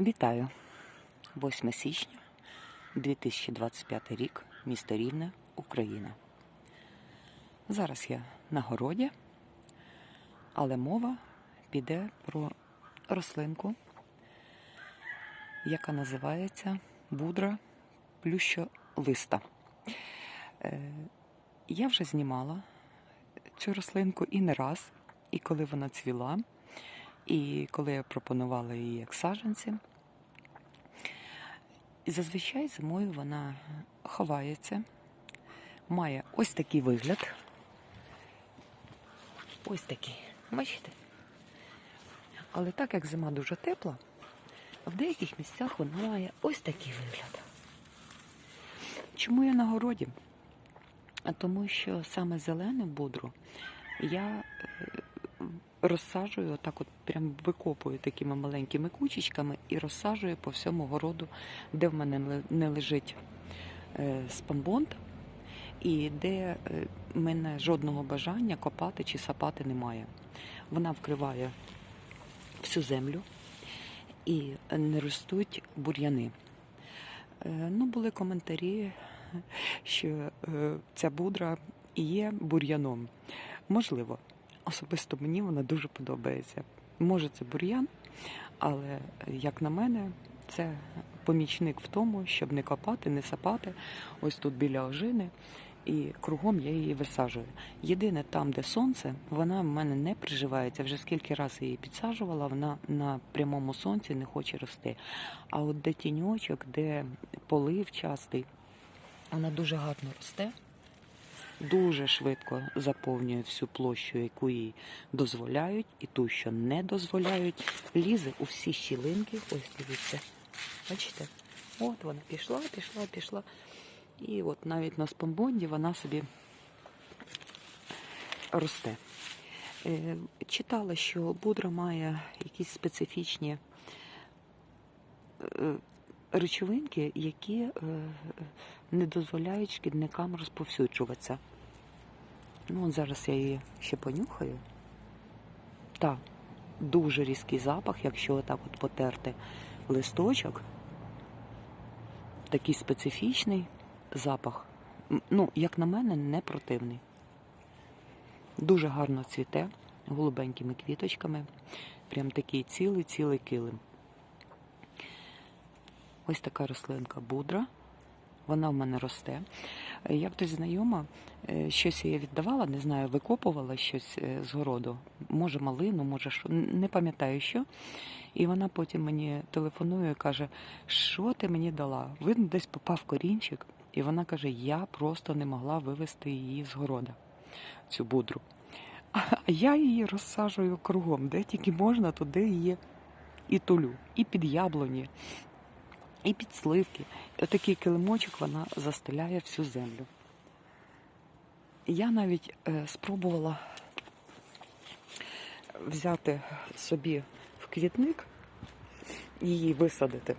Вітаю! 8 січня 2025 рік, місто Рівне, Україна. Зараз я на городі, але мова піде про рослинку, яка називається будра плющолиста. Е, Я вже знімала цю рослинку і не раз, і коли вона цвіла, і коли я пропонувала її як саджанці. Зазвичай зимою вона ховається, має ось такий вигляд. Ось такий. Бачите? Але так як зима дуже тепла, в деяких місцях вона має ось такий вигляд. Чому я на городі? Тому що саме зелену будру я е, розсаджую, отак от прям викопую такими маленькими кучечками і розсаджую по всьому городу, де в мене не- лежить е, спамбонд, і де е, в мене жодного бажання копати чи сапати немає. Вона вкриває всю землю і не ростуть бур'яни. Е, Ну, були коментарі, що ця будра є бур'яном. Можливо, особисто мені вона дуже подобається. Може, це бур'ян, але, як на мене, це помічник в тому, щоб не копати, не сапати. Ось тут біля ожини. І кругом я її висаджую. Єдине там, де сонце, вона в мене не приживається. Вже скільки разів її підсаджувала, вона на прямому сонці не хоче рости. А от де тіньочок, де полив частий, вона дуже гарно росте, дуже швидко заповнює всю площу, яку їй дозволяють, і ту, що не дозволяють, лізе у всі щілинки. Ось дивіться. Бачите? От вона пішла, пішла, пішла. І от навіть на спомбонді вона собі росте. Е, Читала, що будра має якісь специфічні е, речовинки, які е, не дозволяють шкідникам розповсюджуватися. Ну, от зараз я її ще понюхаю. Так, дуже різкий запах, якщо отак от потерти листочок. Такий специфічний запах. Ну, як на мене, не противний. Дуже гарно цвіте голубенькими квіточками. Прям такий цілий-цілий килим. Ось така рослинка будра. Вона в мене росте. Я хтось знайома, е, щось я віддавала, не знаю, викопувала щось е, з городу. Може, малину, може, що, не пам'ятаю що. І вона потім мені телефонує і каже, що ти мені дала? Видно, десь попав корінчик. І вона каже, я просто не могла вивезти її з города, цю будру. А я її розсаджую кругом, де тільки можна, туди її і тулю, і під яблуні, і під сливки. Отакий килимочок вона застеляє всю землю. Я навіть е, спробувала взяти собі в квітник, її висадити,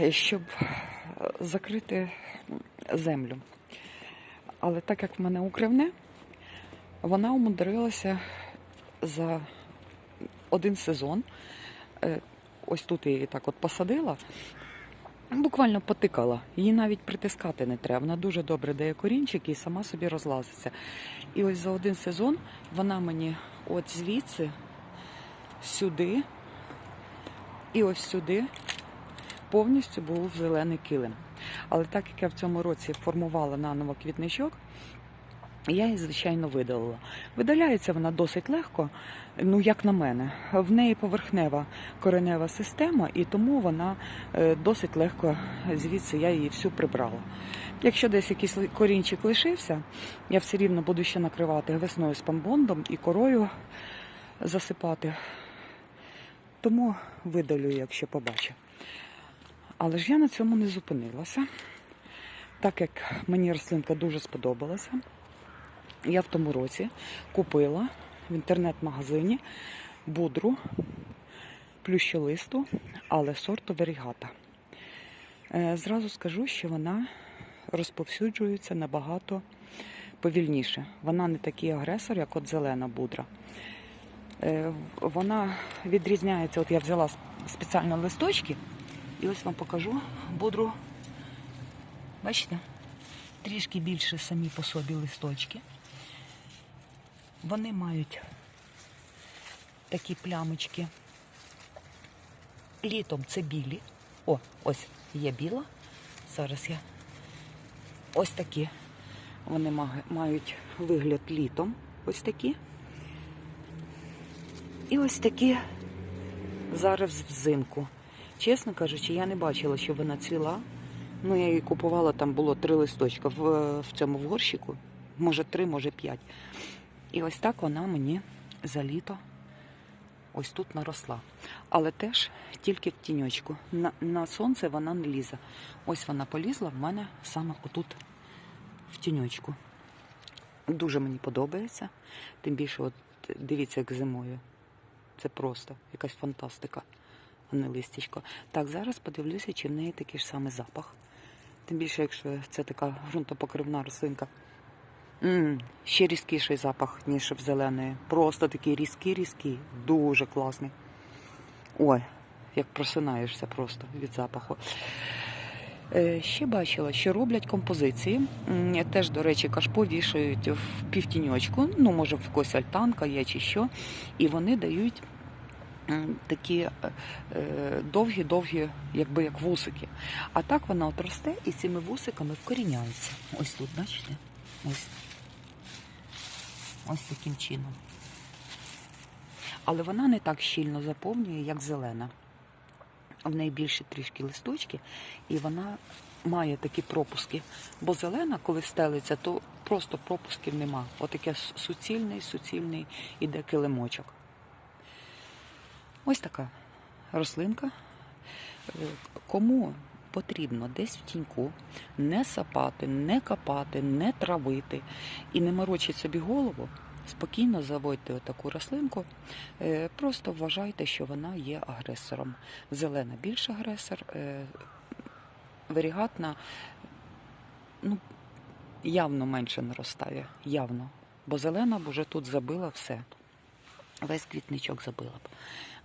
е, щоб закрити землю. Але так як в мене укривне, вона умудрилася за один сезон. Ось тут я її так от посадила, буквально потикала. Її навіть притискати не треба. Вона дуже добре дає корінчики і сама собі розлазиться. І ось за один сезон вона мені от звідси, сюди і ось сюди повністю був зелений килим. Але так як я в цьому році формувала наново квітничок, я її, звичайно, видалила. Видаляється вона досить легко, ну як на мене. В неї поверхнева коренева система, і тому вона е, досить легко звідси я її всю прибрала. Якщо десь якийсь корінчик лишився, я все рівно буду ще накривати весною спамбондом і корою засипати. Тому видалю, якщо побачу. Але ж я на цьому не зупинилася. Так як мені рослинка дуже сподобалася, я в тому році купила в інтернет-магазині будру плющолисту, але сорту варігата. Е, Зразу скажу, що вона розповсюджується набагато повільніше. Вона не такий агресор, як от зелена будра. Е, Вона відрізняється. От я взяла спеціально листочки, і ось вам покажу бодру. Бачите? Трішки більше самі по собі листочки. Вони мають такі плямочки. Літом це білі. О, ось є біла. Зараз я. Ось такі. Вони мають вигляд літом. Ось такі. І ось такі зараз взимку. Чесно кажучи, я не бачила, що вона цвіла. Ну, я її купувала, там було три листочка в, в цьому в горщику. Може три, може п'ять. І ось так вона мені за літо ось тут наросла. Але теж тільки в тіньочку. На, на сонце вона не лізе. Ось вона полізла в мене саме отут в тіньочку. Дуже мені подобається. Тим більше, от дивіться, як зимою. Це просто якась фантастика, а не листячко. Так, зараз подивлюся, чи в неї такий ж самий запах. Тим більше, якщо це така ґрунтопокривна рослинка. М ще різкіший запах, ніж в зеленої. Просто такий різкий-різкий, дуже класний. Ой, як просинаєшся просто від запаху. Е, Ще бачила, що роблять композиції. Теж, до речі, кашпо вішають в півтіньочку, ну, може, в когось альтанка є чи що. І вони дають такі е, довгі-довгі, якби як вусики. А так вона от росте і цими вусиками вкоріняється. Ось тут, бачите? Ось. Ось таким чином. Але вона не так щільно заповнює, як зелена. В неї більше трішки листочки, і вона має такі пропуски. Бо зелена, коли стелиться, то просто пропусків нема. Отаке суцільний, суцільний іде килимочок. Ось така рослинка. Е, Кому потрібно десь в тіньку не сапати, не копати, не травити і не морочить собі голову, спокійно заводьте отаку рослинку. Е, Просто вважайте, що вона є агресором. Зелена більш агресор, е, варігатна ну, явно менше наростає. Явно. Бо зелена б уже тут забила все. Весь квітничок забила б.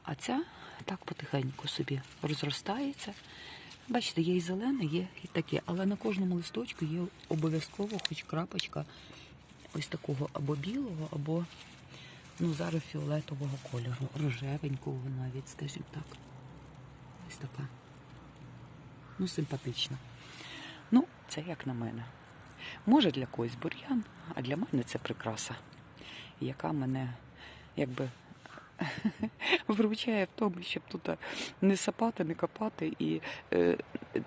А ця так потихеньку собі розростається. Бачите, є і зелене, є і таке, але на кожному листочку є обов'язково хоч крапочка ось такого або білого, або ну, зараз фіолетового кольору, рожевенького навіть, скажімо так. Ось така. Ну, симпатична. Ну, це як на мене. Може для когось бур'ян, а для мене це прикраса, яка мене якби вручає в тому, щоб тут не сапати, не копати і е,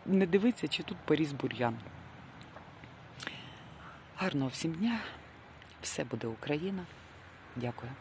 не дивитися, чи тут поріс бур'ян. Гарного всім дня. Все буде Україна. Дякую.